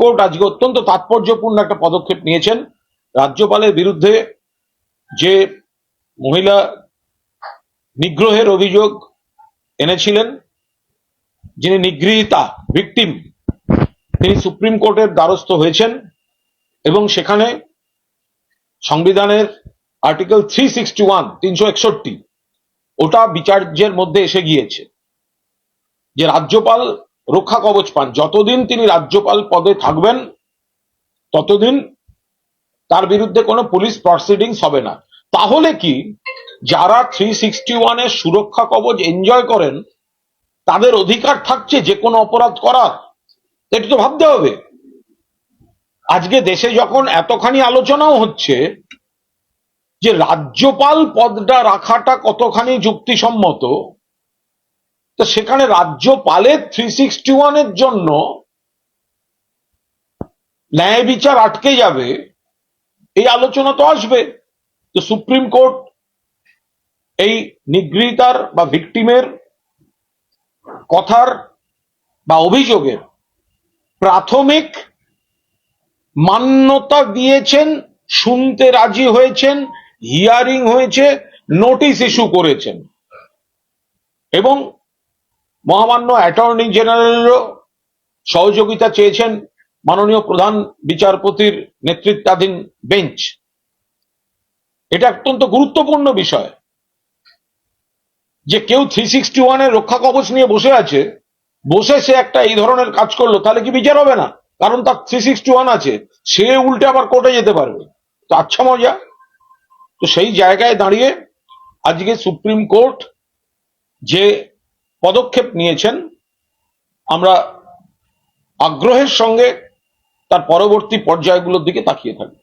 Court আজকে অত্যন্ত তাৎপর্যপূর্ণ একটা পদক্ষেপ নিয়েছেন। রাজ্যপালের বিরুদ্ধে যে মহিলা নিগ্রহের অভিযোগ এনেছিলেন, যিনি নিগৃহীতা ভিকটিম তিনি সুপ্রিম কোর্টের দ্বারস্থ হয়েছেন এবং সেখানে সংবিধানের আর্টিকেল থ্রি সিক্সটি ওয়ান তিনশো একষট্টি, ওটা বিচার্যের মধ্যে এসে গিয়েছে। যে রাজ্যপাল রক্ষা কবচ পান। যতদিন তিনি রাজ্যপাল পদে থাকবেন, ততদিন তার বিরুদ্ধে কোনো পুলিশ প্রসিডিংস হবে না। তাহলে কি যারা থ্রি সিক্সটি ওয়ানের সুরক্ষা কবচ এনজয় করেন, তাদের অধিকার থাকছে যে কোনো অপরাধ করার? এটা তো ভাবতে হবে। আজকে দেশে যখন এতখানি আলোচনাও হচ্ছে যে রাজ্যপাল পদটা রাখাটা কতখানি যুক্তিসম্মত তো সেখানে রাজ্যপালের থ্রি সিক্সটি ওয়ানের জন্য ন্যায় বিচার আটকে যাবে, এই আলোচনা তো আসবে। তো সুপ্রিম কোর্ট এই নিগৃহীতার বা ভিকটিমের কথার বা অভিযোগের প্রাথমিক মান্যতা দিয়েছেন, শুনতে রাজি হয়েছেন, হিয়ারিং হয়েছে, নোটিশ ইস্যু করেছেন। এবং মহামান্য অ্যাটর্নি জেনারেলেরও সহযোগিতা চেয়েছেন মাননীয় প্রধান বিচারপতির নেতৃত্বাধীন বেঞ্চ। এটা অত্যন্ত গুরুত্বপূর্ণ বিষয় যে কেউ থ্রি সিক্সটি ওয়ানের রক্ষা কবচ নিয়ে বসে আছে, বসে সে একটা এই ধরনের কাজ করল, তাহলে কি বিচার হবে না? কারণ তার থ্রি সিক্সটি ওয়ান আছে, সে উল্টে আবার কোর্টে যেতে পারবে। তো আচ্ছা মজা। তো সেই জায়গায় দাঁড়িয়ে আজকে সুপ্রিম কোর্ট যে পদক্ষেপ নিয়েছেন। আমরা আগ্রহের সঙ্গে তার পরবর্তী পর্যায়গুলোর দিকে তাকিয়ে থাকি